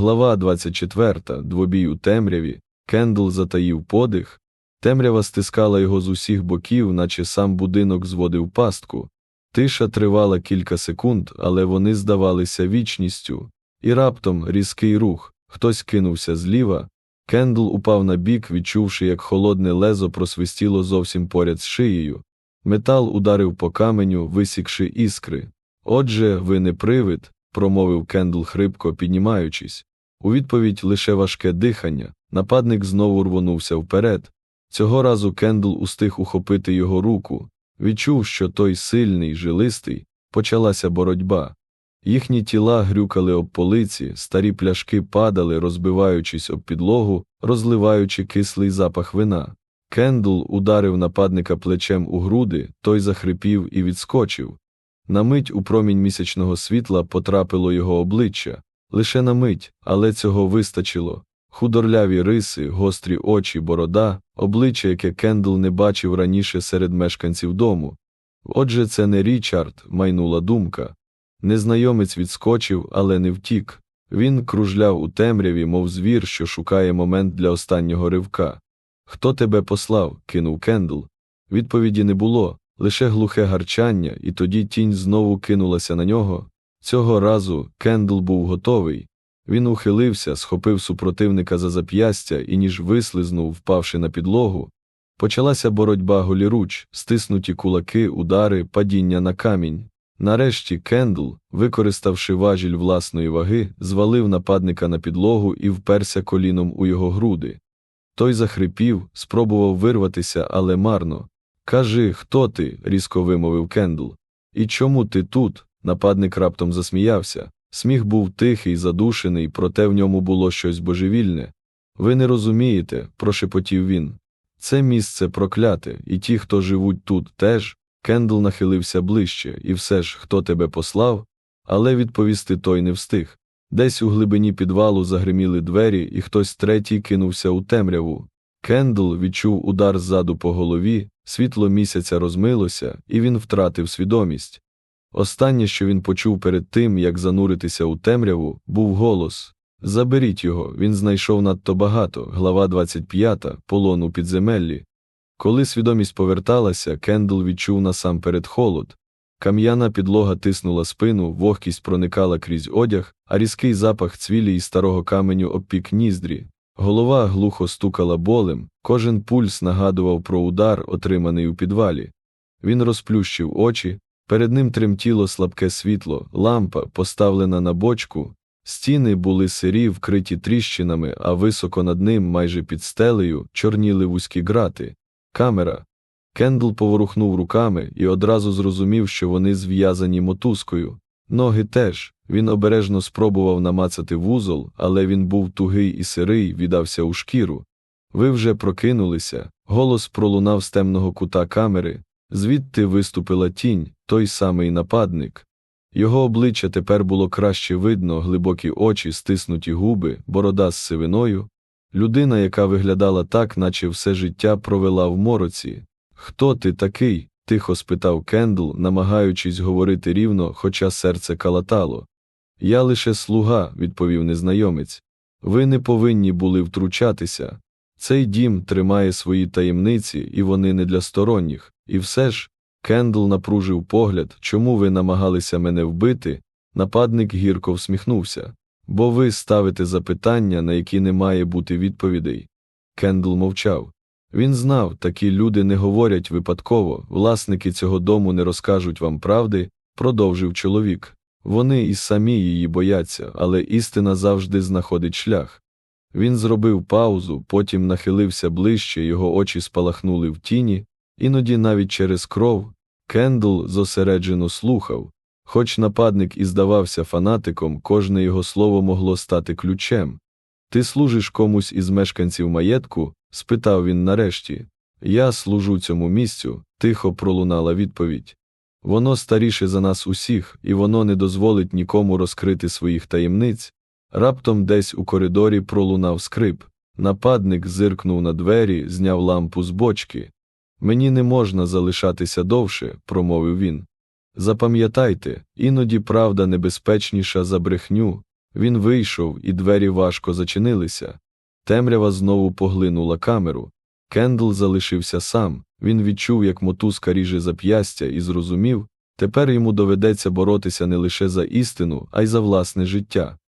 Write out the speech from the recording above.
Глава 24. Двобій у темряві. Кендл затаїв подих. Темрява стискала його з усіх боків, наче сам будинок зводив пастку. Тиша тривала кілька секунд, але вони здавалися вічністю. І раптом різкий рух. Хтось кинувся зліва. Кендл упав на бік, відчувши, як холодне лезо просвистіло зовсім поряд з шиєю. Метал ударив по каменю, висікши іскри. Отже, ви не привид, промовив Кендл хрипко, піднімаючись. У відповідь лише важке дихання. Нападник знову рвонувся вперед. Цього разу Кендл устиг ухопити його руку. Відчув, що той сильний, жилистий, почалася боротьба. Їхні тіла грюкали об полиці, старі пляшки падали, розбиваючись об підлогу, розливаючи кислий запах вина. Кендл ударив нападника плечем у груди, той захрипів і відскочив. На мить у промінь місячного світла потрапило його обличчя. Лише на мить, але цього вистачило. Худорляві риси, гострі очі, борода, обличчя, яке Кендл не бачив раніше серед мешканців дому. Отже, це не Річард, майнула думка. Незнайомець відскочив, але не втік. Він кружляв у темряві, мов звір, що шукає момент для останнього ривка. Хто тебе послав? кинув Кендл. Відповіді не було, лише глухе гарчання, і тоді тінь знову кинулася на нього. Цього разу Кендл був готовий. Він ухилився, схопив супротивника за зап'ястя і, ніж вислизнув, впавши на підлогу. Почалася боротьба голіруч, стиснуті кулаки, удари, падіння на камінь. Нарешті Кендл, використавши важіль власної ваги, звалив нападника на підлогу і вперся коліном у його груди. Той захрипів, спробував вирватися, але марно. Кажи, хто ти? різко вимовив Кендл. І чому ти тут? Нападник раптом засміявся. Сміх був тихий, задушений, проте в ньому було щось божевільне. Ви не розумієте, прошепотів він. Це місце прокляте, і ті, хто живуть тут, теж. Кендл нахилився ближче, і все ж, хто тебе послав, але відповісти той не встиг. Десь у глибині підвалу загриміли двері, і хтось третій кинувся у темряву. Кендл відчув удар ззаду по голові, світло місяця розмилося, і він втратив свідомість. Останнє, що він почув перед тим, як зануритися у темряву, був голос Заберіть його, він знайшов надто багато. Глава 25, полон у підземеллі. Коли свідомість поверталася, Кендл відчув насамперед холод. Кам'яна підлога тиснула спину, вогкість проникала крізь одяг, а різкий запах цвілі і старого каменю обпік ніздрі. Голова глухо стукала болем, кожен пульс нагадував про удар, отриманий у підвалі. Він розплющив очі, перед ним тремтіло слабке світло, лампа, поставлена на бочку, стіни були сирі, вкриті тріщинами, а високо над ним, майже під стелею, чорніли вузькі грати. Камера. Кендл поворухнув руками і одразу зрозумів, що вони зв'язані мотузкою. Ноги теж. Він обережно спробував намацати вузол, але він був тугий і сирий, віддався у шкіру. Ви вже прокинулися. Голос пролунав з темного кута камери. Звідти виступила тінь, той самий нападник. Його обличчя тепер було краще видно, глибокі очі, стиснуті губи, борода з сивиною. Людина, яка виглядала так, наче все життя провела в мороці. Хто ти такий? тихо спитав Кендл, намагаючись говорити рівно, хоча серце калатало. Я лише слуга, відповів незнайомець. Ви не повинні були втручатися. Цей дім тримає свої таємниці, і вони не для сторонніх. І все ж, Кендл напружив погляд, чому ви намагалися мене вбити. Нападник гірко всміхнувся. Бо ви ставите запитання, на які не має бути відповідей. Кендл мовчав. Він знав, такі люди не говорять випадково, власники цього дому не розкажуть вам правди, продовжив чоловік. Вони і самі її бояться, але істина завжди знаходить шлях. Він зробив паузу, потім нахилився ближче, його очі спалахнули в тіні, іноді навіть через кров. Кендл зосереджено слухав. Хоч нападник і здавався фанатиком, кожне його слово могло стати ключем. Ти служиш комусь із мешканців маєтку? спитав він нарешті. Я служу цьому місцю, тихо пролунала відповідь. Воно старіше за нас усіх, і воно не дозволить нікому розкрити своїх таємниць. Раптом десь у коридорі пролунав скрип. Нападник зиркнув на двері, зняв лампу з бочки. Мені не можна залишатися довше, промовив він. Запам'ятайте, іноді правда небезпечніша за брехню. Він вийшов, і двері важко зачинилися. Темрява знову поглинула камеру. Кендл залишився сам. Він відчув, як мотузка ріже зап'ястя, і зрозумів, тепер йому доведеться боротися не лише за істину, а й за власне життя.